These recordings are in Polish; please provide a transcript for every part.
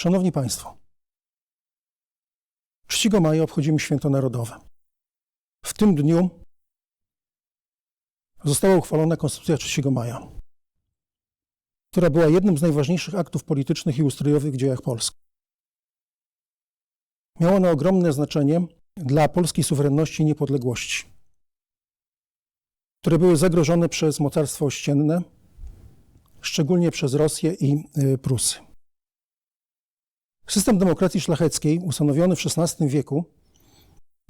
Szanowni Państwo, 3 maja obchodzimy święto narodowe. W tym dniu została uchwalona Konstytucja 3 maja, która była jednym z najważniejszych aktów politycznych i ustrojowych w dziejach Polski. Miała ona ogromne znaczenie dla polskiej suwerenności i niepodległości, które były zagrożone przez mocarstwo ościenne, szczególnie przez Rosję i y, Prusy. System demokracji szlacheckiej, ustanowiony w XVI wieku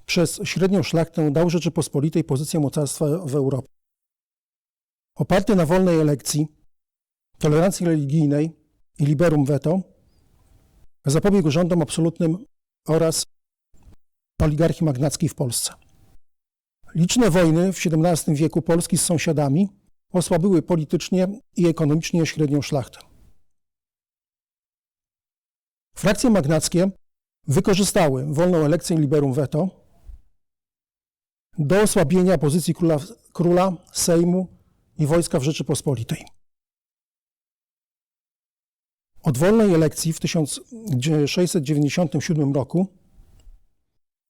przez średnią szlachtę, dał Rzeczypospolitej pozycję mocarstwa w Europie. Oparty na wolnej elekcji, tolerancji religijnej i liberum veto, zapobiegł rządom absolutnym oraz oligarchii magnackiej w Polsce. Liczne wojny w XVII wieku Polski z sąsiadami osłabiły politycznie i ekonomicznie średnią szlachtę. Frakcje magnackie wykorzystały wolną elekcję liberum veto do osłabienia pozycji króla, króla, Sejmu i wojska w Rzeczypospolitej. Od wolnej elekcji w 1697 roku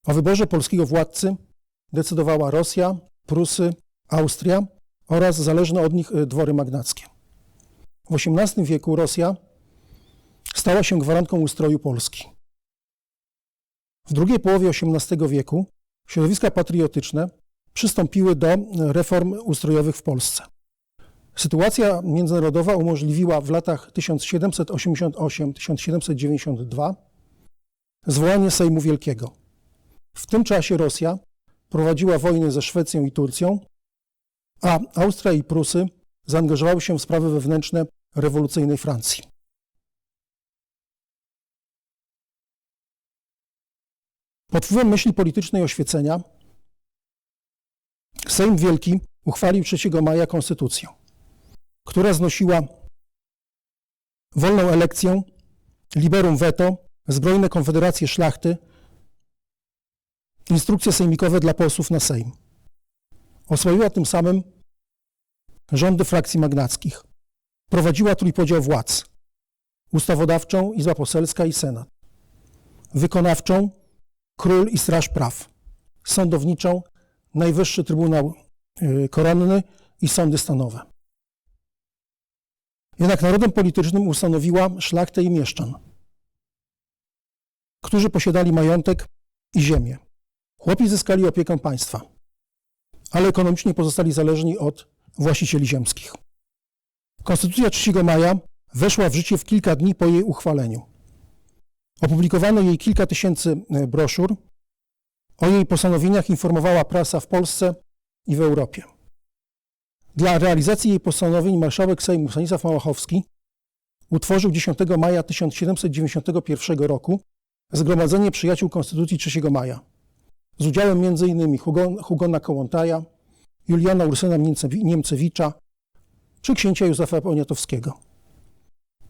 o wyborze polskiego władcy decydowała Rosja, Prusy, Austria oraz zależne od nich dwory magnackie. W XVIII wieku Rosja stała się gwarantką ustroju Polski. W drugiej połowie XVIII wieku środowiska patriotyczne przystąpiły do reform ustrojowych w Polsce. Sytuacja międzynarodowa umożliwiła w latach 1788-1792 zwołanie Sejmu Wielkiego. W tym czasie Rosja prowadziła wojnę ze Szwecją i Turcją, a Austria i Prusy zaangażowały się w sprawy wewnętrzne rewolucyjnej Francji. Pod wpływem myśli politycznej oświecenia Sejm Wielki uchwalił 3 maja konstytucję, która znosiła wolną elekcję, liberum veto, zbrojne konfederacje szlachty, instrukcje sejmikowe dla posłów na Sejm. Oswoiła tym samym rządy frakcji magnackich. Prowadziła trójpodział władz ustawodawczą, Izba Poselska i Senat. Wykonawczą król i straż praw, sądowniczą, Najwyższy Trybunał y, Koronny i sądy stanowe. Jednak narodem politycznym ustanowiła szlachtę i mieszczan, którzy posiadali majątek i ziemię. Chłopi zyskali opiekę państwa, ale ekonomicznie pozostali zależni od właścicieli ziemskich. Konstytucja 3 maja weszła w życie w kilka dni po jej uchwaleniu. Opublikowano jej kilka tysięcy e, broszur. O jej postanowieniach informowała prasa w Polsce i w Europie. Dla realizacji jej postanowień marszałek Sejmu Stanisław Małachowski utworzył 10 maja 1791 roku Zgromadzenie Przyjaciół Konstytucji 3 maja z udziałem m.in. Hugona Kołątaja, Juliana Ursyna Niemcewicza czy księcia Józefa Poniatowskiego.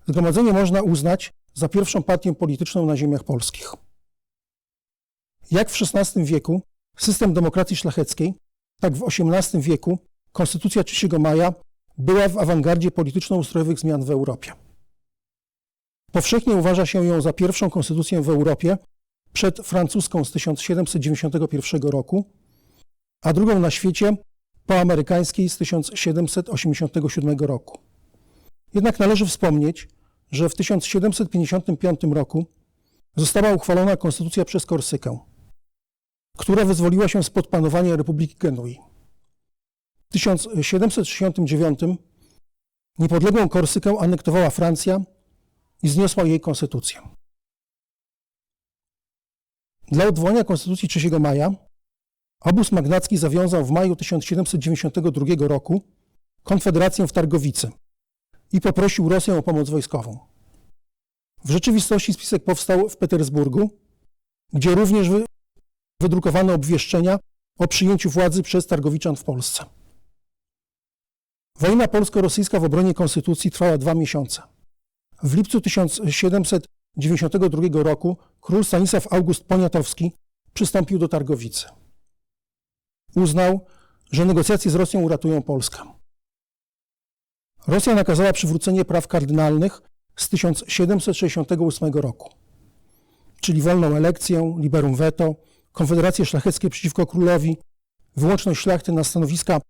Zgromadzenie można uznać za pierwszą partię polityczną na ziemiach polskich. Jak w XVI wieku system demokracji szlacheckiej, tak w XVIII wieku Konstytucja 3 maja była w awangardzie polityczno-ustrojowych zmian w Europie. Powszechnie uważa się ją za pierwszą konstytucję w Europie przed francuską z 1791 roku, a drugą na świecie po amerykańskiej z 1787 roku. Jednak należy wspomnieć, że w 1755 roku została uchwalona konstytucja przez Korsykę, która wyzwoliła się spod panowania Republiki Genui. W 1769 niepodległą Korsykę anektowała Francja i zniosła jej konstytucję. Dla odwołania Konstytucji 3 maja obóz magnacki zawiązał w maju 1792 roku konfederację w Targowicy i poprosił Rosję o pomoc wojskową. W rzeczywistości spisek powstał w Petersburgu, gdzie również wydrukowano obwieszczenia o przyjęciu władzy przez Targowiczan w Polsce. Wojna polsko-rosyjska w obronie konstytucji trwała dwa miesiące. W lipcu 1792 roku król Stanisław August Poniatowski przystąpił do Targowicy. Uznał, że negocjacje z Rosją uratują Polskę. Rosja nakazała przywrócenie praw kardynalnych z 1768 roku, czyli wolną elekcję, liberum veto, konfederacje szlacheckie przeciwko królowi, wyłączność szlachty na stanowiska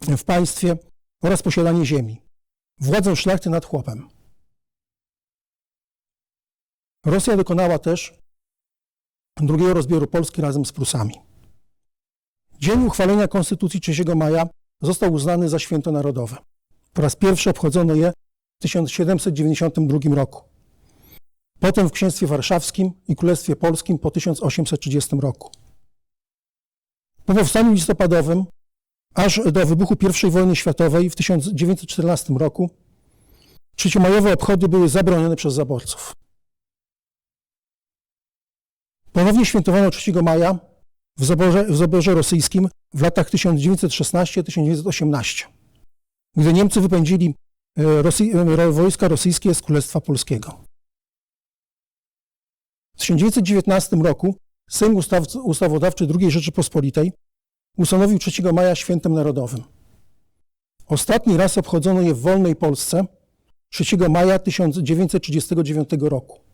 w państwie oraz posiadanie ziemi, władzę szlachty nad chłopem. Rosja dokonała też drugiego rozbioru Polski razem z Prusami. Dzień uchwalenia Konstytucji 3 maja został uznany za święto narodowe. Po raz pierwszy obchodzono je w 1792 roku. Potem w Księstwie Warszawskim i Królestwie Polskim po 1830 roku. Po powstaniu listopadowym, aż do wybuchu I wojny światowej w 1914 roku, trzeciomajowe obchody były zabronione przez zaborców. Ponownie świętowano 3 maja w zaborze, w zaborze rosyjskim w latach 1916-1918, gdy Niemcy wypędzili e, e, wojska rosyjskie z Królestwa Polskiego. W 1919 roku Sejm Ustaw, Ustawodawczy II Rzeczypospolitej ustanowił 3 maja świętem narodowym. Ostatni raz obchodzono je w wolnej Polsce 3 maja 1939 roku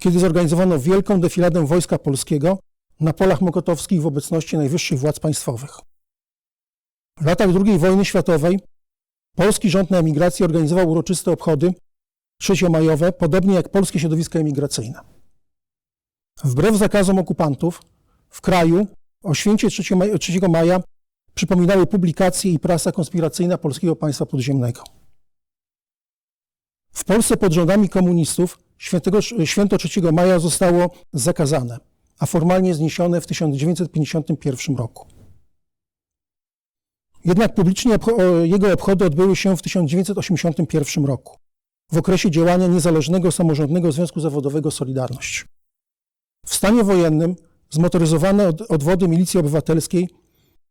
kiedy zorganizowano wielką defiladę Wojska Polskiego na polach mokotowskich w obecności najwyższych władz państwowych. W latach II wojny światowej polski rząd na emigracji organizował uroczyste obchody trzeciomajowe, podobnie jak polskie środowiska emigracyjne. Wbrew zakazom okupantów w kraju o święcie 3 maja przypominały publikacje i prasa konspiracyjna Polskiego Państwa Podziemnego. W Polsce pod rządami komunistów Świętego, święto 3 maja zostało zakazane, a formalnie zniesione w 1951 roku. Jednak publicznie jego obchody odbyły się w 1981 roku, w okresie działania niezależnego samorządnego Związku Zawodowego Solidarność. W stanie wojennym zmotoryzowane odwody milicji obywatelskiej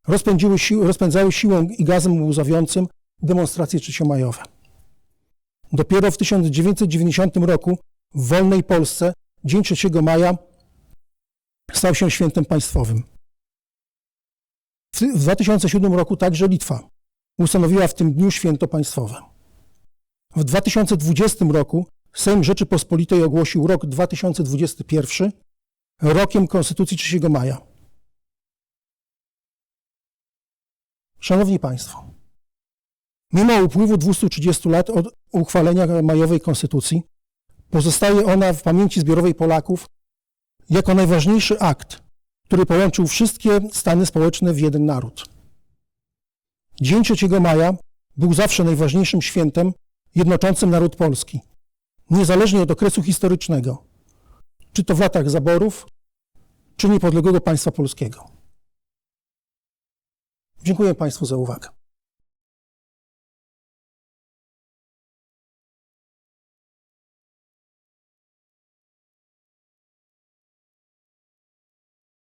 rozpędziły si rozpędzały siłą i gazem łzawiącym demonstracje trzeciomajowe. Dopiero w 1990 roku w wolnej Polsce dzień 3 maja stał się świętem państwowym. W 2007 roku także Litwa ustanowiła w tym dniu święto państwowe. W 2020 roku Sejm Rzeczypospolitej ogłosił rok 2021 rokiem Konstytucji 3 maja. Szanowni Państwo, mimo upływu 230 lat od uchwalenia majowej Konstytucji, Pozostaje ona w pamięci zbiorowej Polaków jako najważniejszy akt, który połączył wszystkie stany społeczne w jeden naród. Dzień 3 maja był zawsze najważniejszym świętem jednoczącym naród polski, niezależnie od okresu historycznego, czy to w latach zaborów, czy niepodległego państwa polskiego. Dziękuję Państwu za uwagę.